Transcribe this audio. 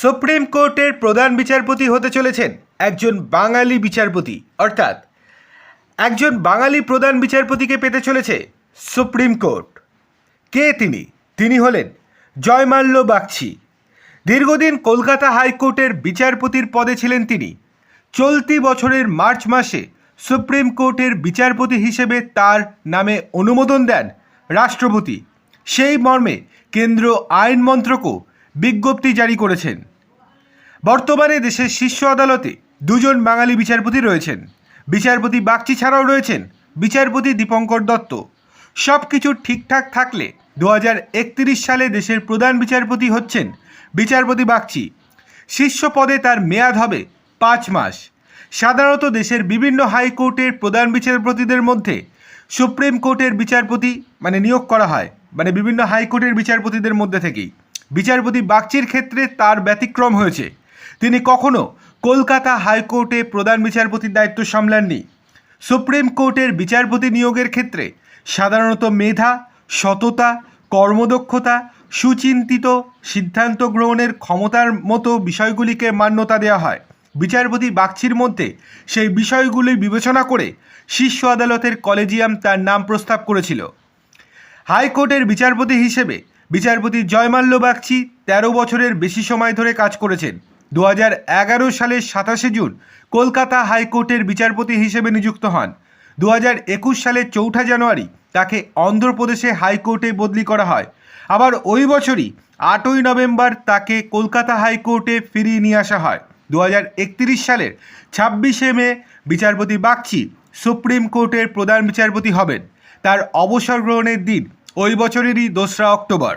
Supreme কোর্টের প্রধান বিচারপতি হতে চলেছেন একজন বাঙালি বিচারপতি, অর্থাৎ একজন বাঙালি প্রধান বিচারপতিকে পেতে চলেছে সুপ্রিম কোর্ট। কে তিনি? তিনি হলেন জয়মাল্য বাগচি। দীর্ঘদিন কলকাতা হাইকোর্টের বিচারপতির পদে ছিলেন তিনি। চলতি বছরের মার্চ মাসে সুপ্রিম কোর্টের বিচারপতি হিসেবে তার নামে অনুমোদন দেন রাষ্ট্রপতি। সেই মর্মে কেন্দ্র আইন মন্ত্রকও বিজ্ঞপ্তি জারি করেছেন। বর্তমানে দেশের শীর্ষ আদালতে দুজন বাঙালি বিচারপতি রয়েছেন। বিচারপতি বাগচি ছাড়াও রয়েছেন বিচারপতি দীপঙ্কর দত্ত। সব কিছু ঠিকঠাক থাকলে দু সালে দেশের প্রধান বিচারপতি হচ্ছেন বিচারপতি বাগচি। শীর্ষ পদে তার মেয়াদ হবে পাঁচ মাস। সাধারণত দেশের বিভিন্ন হাইকোর্টের প্রধান বিচারপতিদের মধ্যে সুপ্রিম কোর্টের বিচারপতি মানে নিয়োগ করা হয় মানে বিভিন্ন হাইকোর্টের বিচারপতিদের মধ্যে থেকেই। বিচারপতি বাগচির ক্ষেত্রে তার ব্যতিক্রম হয়েছে। তিনি কখনো কলকাতা হাইকোর্টে প্রধান বিচারপতির দায়িত্ব সামলাননি। সুপ্রিম কোর্টের বিচারপতি নিয়োগের ক্ষেত্রে সাধারণত মেধা, সততা, কর্মদক্ষতা, সুচিন্তিত সিদ্ধান্ত গ্রহণের ক্ষমতার মতো বিষয়গুলিকে মান্যতা দেওয়া হয়। বিচারপতি বাগচির মধ্যে সেই বিষয়গুলি বিবেচনা করে শীর্ষ আদালতের কলেজিয়াম তার নাম প্রস্তাব করেছিল। হাইকোর্টের বিচারপতি হিসেবে বিচারপতি জয়মাল্য বাগচি তেরো বছরের বেশি সময় ধরে কাজ করেছেন। দু এগারো সালের সাতাশে জুন কলকাতা হাইকোর্টের বিচারপতি হিসেবে নিযুক্ত হন। দু হাজার একুশ সালের চৌঠা জানুয়ারি তাকে অন্ধ্রপ্রদেশে হাইকোর্টে বদলি করা হয়। আবার ওই বছরই আটই নভেম্বর তাকে কলকাতা হাইকোর্টে ফিরিয়ে নিয়ে আসা হয়। দু হাজার একত্রিশ সালের ছাব্বিশে মে বিচারপতি বাগচি সুপ্রিম কোর্টের প্রধান বিচারপতি হবেন। তার অবসর গ্রহণের দিন ওই বছরেরই দোসরা অক্টোবর।